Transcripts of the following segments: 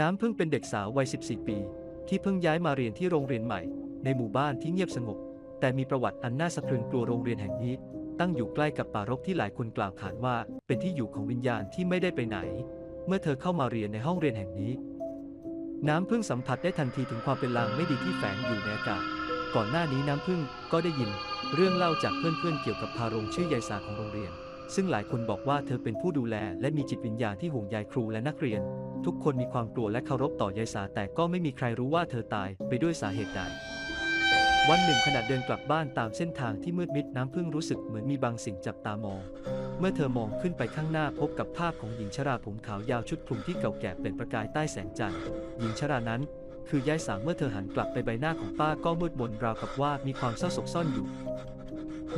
น้ำพึ่งเป็นเด็กสาววัย 14 ปี ที่เพิ่งย้ายมาเรียนที่โรงเรียนใหม่ ในหมู่บ้านที่เงียบสงบ แต่มีประวัติอันน่าสะพรึงกลัวโรงเรียนแห่งนี้ ตั้งอยู่ใกล้กับป่ารกที่หลายคนกล่าวขานว่า เป็นที่อยู่ของวิญญาณที่ไม่ได้ไปไหน เมื่อเธอเข้ามาเรียนในห้องเรียนแห่งนี้ น้ำพึ่งสัมผัสได้ทันทีถึงความเป็นลางไม่ดีที่แฝงอยู่ในอากาศ ก่อนหน้านี้น้ำพึ่งก็ได้ยิน เรื่องเล่าจากเพื่อนๆเกี่ยวกับพาโรงชื่อยายสาของโรงเรียน ซึ่งหลายคนบอกว่าเธอเป็นผู้ดูแลและมีจิตวิญญาณที่ห่วงใยครูและนักเรียน ทุกคนมีความกลัวและเคารพต่อยายสาแต่ก็ไม่มีใครรู้ว่าเธอตายไปด้วยสาเหตุใดวันหนึ่งขณะเดินกลับบ้านตามเส้นทางที่มืดมิดน้ำพึ่งรู้สึกเหมือนมีบางสิ่งจับตามอง เมื่อเธอมองขึ้นไปข้างหน้าพบกับภาพของหญิงชราผมขาวยาวชุดคลุมที่เก่าแก่เป็นประกายใต้แสงจันทร์หญิงชรานั้น คือยายสางเมื่อเธอหันกลับไปใบหน้าของป้าก็มืดมนราวกับว่ามีความเศร้าโศกซ่อนอยู่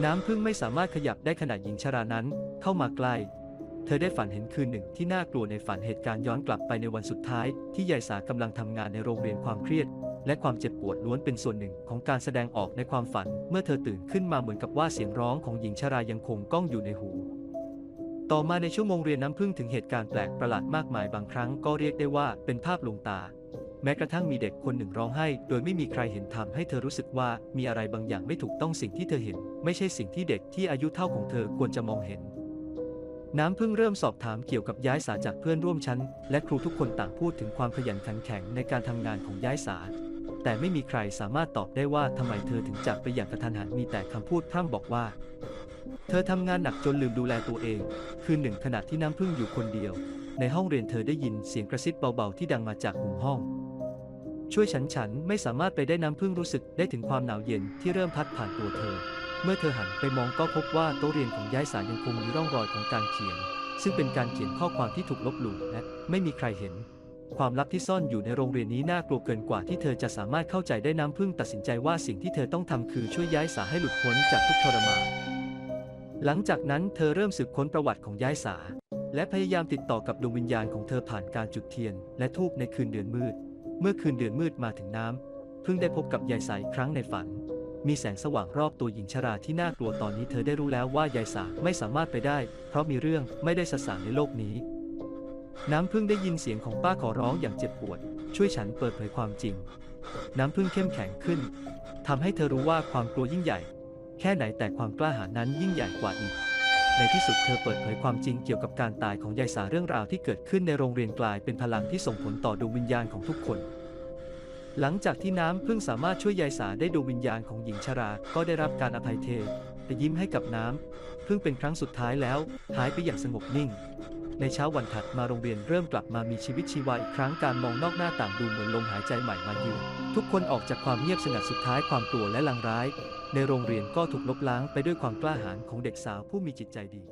น้ำพึ่งไม่สามารถขยับได้ขณะหญิงชรานั้น เข้ามาใกล้ เธอได้ฝันเห็นคืนหนึ่งที่น่ากลัวในฝันเหตุการณ์ย้อนกลับไปในวันสุดท้าย ที่ยายสากำลังทำงานในโรงเรียนความเครียด และความเจ็บปวดล้วนเป็นส่วนหนึ่งของการแสดงออกในความฝัน เมื่อเธอตื่นขึ้นมาเหมือนกับว่าเสียงร้องของหญิงชรายังคงก้องอยู่ในหู ต่อมาในชั่วโมงเรียนน้ำพึ่งถึงเหตุการณ์แปลกประหลาดมากมายบางครั้งก็เรียกได้ว่าเป็นภาพลวงตา แม้กระทั่งมีเด็กคนหนึ่งร้องไห้ โดยไม่มีใครเห็นทำให้เธอรู้สึกว่ามีอะไรบางอย่างไม่ถูกต้องสิ่งที่เธอเห็น ไม่ใช่สิ่งที่เด็กที่อายุเท่าของเธอควรจะมองเห็น น้ำพึ่งเริ่มสอบถามเกี่ยวกับย้ายสาจากเพื่อนร่วมชั้น และครูทุกคนต่างพูดถึงความขยันขันแข็งในการทำงานของย้ายสา แต่ไม่มีใครสามารถตอบได้ว่าทำไมเธอถึงจากไปอย่างกระทันหันมีแต่คำพูดพร่ำบอกว่า เธอทำงานหนักจนลืมดูแลตัวเอง คืนหนึ่งขณะที่น้ำพึ่งอยู่คนเดียว ในห้องเรียนเธอได้ยินเสียงกระซิบเบาๆที่ดังมาจากมุมห้อง ช่วยฉันฉันไม่สามารถไปได้น้ำพึ่งรู้สึกได้ถึงความหนาวเย็นที่เริ่มพัดผ่านตัวเธอ เมื่อเธอหันไปมองก็พบว่าโต๊ะเรียนของย้ายสายยังคงมีร่องรอยของการเขียน ซึ่งเป็นการเขียนข้อความที่ถูกลบหลู่และไม่มีใครเห็น ความลับที่ซ่อนอยู่ในโรงเรียนนี้น่ากลัวเกินกว่าที่เธอจะสามารถเข้าใจได้น้ำพึ่งตัดสินใจว่าสิ่งที่เธอต้องทำคือช่วยย้ายสาให้หลุดพ้นจากทุกทรมานหลังจากนั้นเธอเริ่มสืบค้นประวัติของย้ายสา และพยายามติดต่อกับดวงวิญญาณของเธอผ่านการจุดเทียน และธูปในคืนเดือนมืด เมื่อคืนเดือนมืดมาถึงน้ำพิ่งได้พบกับยายสาอีกครั้งในฝัน มีแสงสว่างรอบตัวหญิงชราที่น่ากลัวตอนนี้เธอได้รู้แล้วว่ายายสาไม่สามารถไปได้ เพราะมีเรื่องไม่ได้สสารในโลกนี้ น้ำพึ่งได้ยินเสียงของป้าขอร้องอย่างเจ็บปวด ช่วยฉันเปิดเผยความจริง น้ำพึ่งเข้มแข็งขึ้นทำให้เธอรู้ว่าความกลัวยิ่งใหญ่ แค่ไหนแต่ความกล้าหาญนั้นยิ่งใหญ่กว่าอีกในที่สุดเธอเปิดเผยความจริงเกี่ยวกับการตายของยายสาเรื่องราวที่เกิดขึ้นในโรงเรียนกลายเป็นพลังที่ส่งผลต่อดวงวิญญาณของทุกคน หลังจากที่น้ำเพิ่งสามารถช่วยยายสาได้ดวงวิญญาณของหญิงชรา ก็ได้รับการอภัยเทแต่ยิ้มให้กับน้ำเพิ่งเป็นครั้งสุดท้ายแล้ว หายไปอย่างสงบนิ่ง ในเช้าวันถัดมาโรงเรียนเริ่มกลับมามีชีวิตชีวาอีกครั้งการมองนอกหน้าต่างดูเหมือนลมหายใจใหม่มาเยือนทุกคนออกจากความเงียบสงัดสุดท้ายความกลัวและลางร้าย ในโรงเรียนก็ถูกลบล้างไปด้วยความกล้าหาญของเด็กสาวผู้มีจิตใจดี